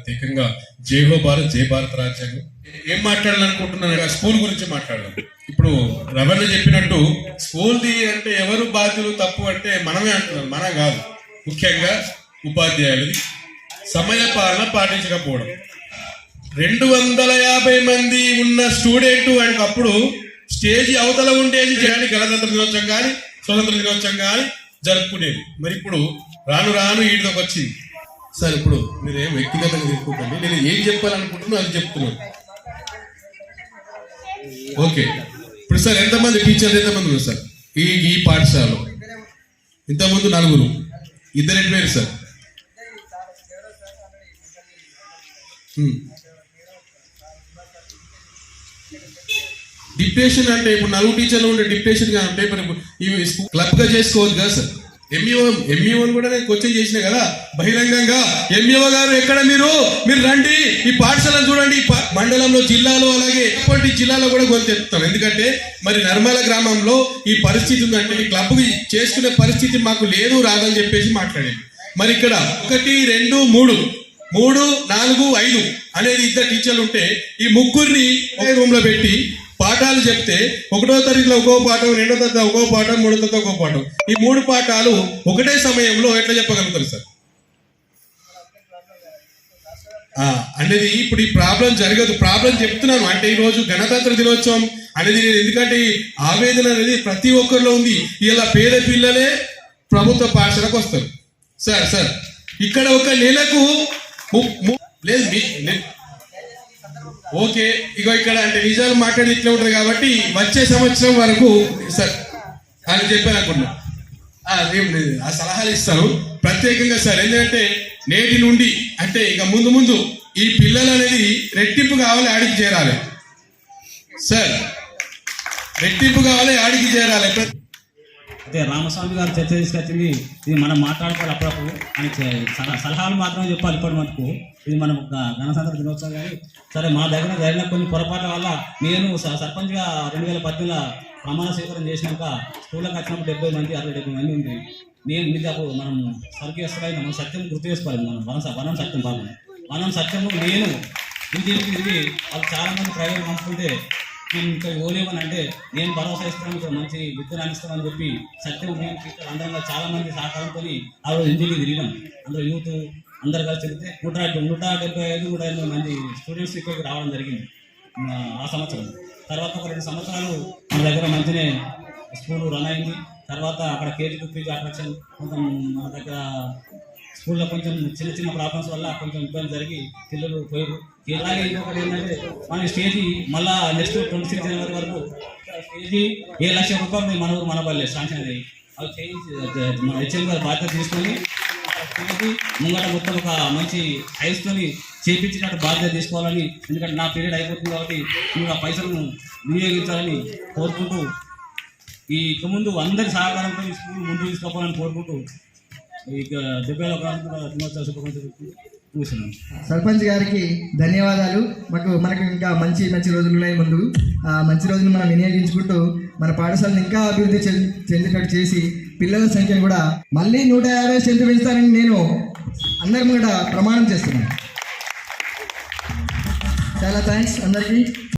ప్రత్యేకంగా జై హో భారత్ జై భారత్ రాజ్యాంగం. ఏం మాట్లాడాలనుకుంటున్నాను స్కూల్ గురించి మాట్లాడదాం. ఇప్పుడు రవణ చెప్పినట్టు స్కూల్ది అంటే ఎవరు బాధ్యులు తప్పు అంటే మనమే అంటున్నాం మనం కాదు. ముఖ్యంగా ఉపాధ్యాయులది. సమయ పాలన పాటించకపోవడం. రెండు వందల యాభై మంది ఉన్న స్టూడెంట్ ఆయనకు అప్పుడు స్టేజ్ అవతల ఉండేది కానీ గణతంత్ర దినోత్సవం కానీ స్వతంత్ర దినోత్సవం కానీ జరుపుకునేది. మరి ఇప్పుడు రాను రాను ఈడికి వచ్చింది. సార్ ఇప్పుడు మీరు ఏం వ్యక్తిగతంగా తీసుకోకండి నేను ఏం చెప్పాలనుకుంటున్నా అది చెప్తున్నాను. ఓకే. ఇప్పుడు సార్ ఎంతమంది టీచర్లు ఎంతమంది ఉన్నారు సార్? ఈ ఈ పాఠశాలలో. ఇంతకుముందు నలుగురు. ఇద్దరు ఎటు పేరు సార్? డిప్రెషన్ అంటే ఇప్పుడు నలుగురు టీచర్లు ఉండే డిప్రెషన్ అంటే మరి ఇవి క్లబ్గా చేసుకోవద్దు చేసుకోవచ్చు కదా సార్? ఎంఈఓ ఎంఈఓ కూడా నేను క్వశ్చన్ చేసిన కదా? బహిరంగంగా. ఎంఈఓ గారు ఎక్కడ మీరు? మీరు రండి ఈ పాఠశాలను చూడండి. మండలంలో జిల్లాలో అలాగే ఎటువంటి జిల్లాలో కూడా గొంతెత్తుతాం ఎందుకంటే మరి నర్మల గ్రామంలో ఈ పరిస్థితి ఉందంటే ఈ క్లబ్ చేసుకునే పరిస్థితి మాకు లేదు రాదని చెప్పేసి మాట్లాడండి మరి ఇక్కడ ఒకటి రెండు మూడు. మూడు నాలుగు ఐదు అనేది ఇద్దరు టీచర్లు ఉంటే ఈ ముగ్గురిని ఒకే రూమ్లో పెట్టి పాఠాలు చెప్తే ఒకటో తరగతిలో ఒక్కో పాఠం రెండో తరగతి ఒక్కో పాఠం మూడో తరగతి ఒక్కో పాఠం. ఈ మూడు పాఠాలు ఒకటే సమయంలో ఎట్లా చెప్పగలుగుతారు సార్? అనేది ఇప్పుడు ఈ ప్రాబ్లం జరగదు. ప్రాబ్లం చెప్తున్నాను. అంటే ఈరోజు గణతంత్ర దినోత్సవం అనేది ఎందుకంటే ఆవేదన అనేది ప్రతి ఒక్కరిలో ఉంది. ఇలా పేద పిల్లలే ప్రభుత్వ పాఠశాలకు వస్తారు. సార్ సార్ ఇక్కడ ఒక నెలకు ము- ము- లేదు మీ- ఓకే ఇగో ఇక్కడ అంటే నిజాలు మాట్లాడి ఇట్లా ఉంటుంది కాబట్టి వచ్చే సంవత్సరం వరకు సార్ అని చెప్పాను అనుకున్నా ఏం లేదు ఆ సలహాలు ఇస్తారు. ప్రత్యేకంగా సార్ ఎందుకంటే నేటి నుండి అంటే ఇక ముందు ముందు ఈ పిల్లలు అనేది రెట్టింపు కావాలి ఆడికి చేరాలి. సార్ రెట్టింపు కావాలి ఆడికి చేరాలి. అయితే రామస్వామి గారు చర్చ తీసుకొచ్చింది ఇది మనం మాట్లాడుకోవాలి అప్పుడప్పుడు అని సలహాలు మాత్రమే చెప్పాలి ఇప్పటి మటుకు. ఇది మనం ఒక గణతంత్ర దినోత్సవం కానీ సరే మా దగ్గర జరిగిన కొన్ని పొరపాట్ల వల్ల నేను స- సర్పంచ్గా రెండు వేల పద్దెనిమిదిలో ప్రమాణ స్వీకారం చేసినాక స్కూళ్ళకి వచ్చినప్పుడు డెబ్బై మంది అరవై డెబ్బై మంది ఉంది నేను మీకు మనం స్వర్గీయస్తులైన మనం సత్యం గుర్తు చేసుకోవాలి మనం వనం వనం సత్యం పాపం. వనం సత్యము నేను ఇంటికి తిరిగి వాళ్ళు చాలామంది ప్రైవేట్ పంపుతుంటే నేను ఇక్కడ ఓలేమని అంటే నేను భరోసా ఇస్తాను ఇక్కడ మంచి విత్తనాలు ఇస్తామని చెప్పి సత్యం మేము టీచర్ అందరంగా చాలా మంది సహకారంతో ఆ రోజు ఇంటికి తిరిగినాం అందరూ యూత్ అందరు కలిసి తిరిగితే నూట నూట డెబ్బై ఐదు నూట ఎనభై మంది స్టూడెంట్స్ ఇక్కడికి రావడం జరిగింది. ఆ, సంవత్సరం. తర్వాత ఒక రెండు సంవత్సరాలు మన దగ్గర మంచినే స్కూల్ రన్ అయింది. తర్వాత అక్కడ కేజీ టు అట్రాక్షన్ కొంచెం మన దగ్గర స్కూల్లో కొంచెం చిన్న చిన్న ప్రాబ్లమ్స్ వల్ల కొంచెం ఇబ్బంది జరిగి పిల్లలు పోయారు ఇలాగే ఇంకొకటి ఏంటంటే మన స్టేజీ మళ్ళా నెక్స్ట్ ట్వంటీ సిక్స్ జనవరి వరకు స్టేజీ ఏ లక్షల రూపాయలు మన ఊరు మన పల్లె శాంక్షన్ అయ్యి. అవి చేయించి మన హెచ్ఎం గారు బాధ్యత తీసుకొని స్టేజీ ముంగట మొత్తం ఒక మంచి హైస్తోని చేపించినట్టు బాధ్యత తీసుకోవాలని ఎందుకంటే నా పీరియడ్ అయిపోతుంది కాబట్టి మీరు ఆ పైసలను వినియోగించాలని కోరుకుంటూ ఈ ఇక ముందు అందరి సహకారంతో ఈ స్కూల్ ముందు తీసుకోవాలని కోరుకుంటూ ఇక సర్పంచ్ గారికి ధన్యవాదాలు. మాకు మనకు ఇంకా మంచి మంచి రోజులు ఉన్నాయి ముందు. ఆ మంచి రోజులు మనం వినియోగించుకుంటూ మన పాఠశాలను ఇంకా అభివృద్ధి చెంది చెందేటట్టు చేసి పిల్లల సంఖ్య కూడా మళ్ళీ నూట యాభై సెంటు పెంచుతానని నేను అందరి కూడా ప్రమాణం చేస్తున్నాను. చాలా థ్యాంక్స్ అందరికీ.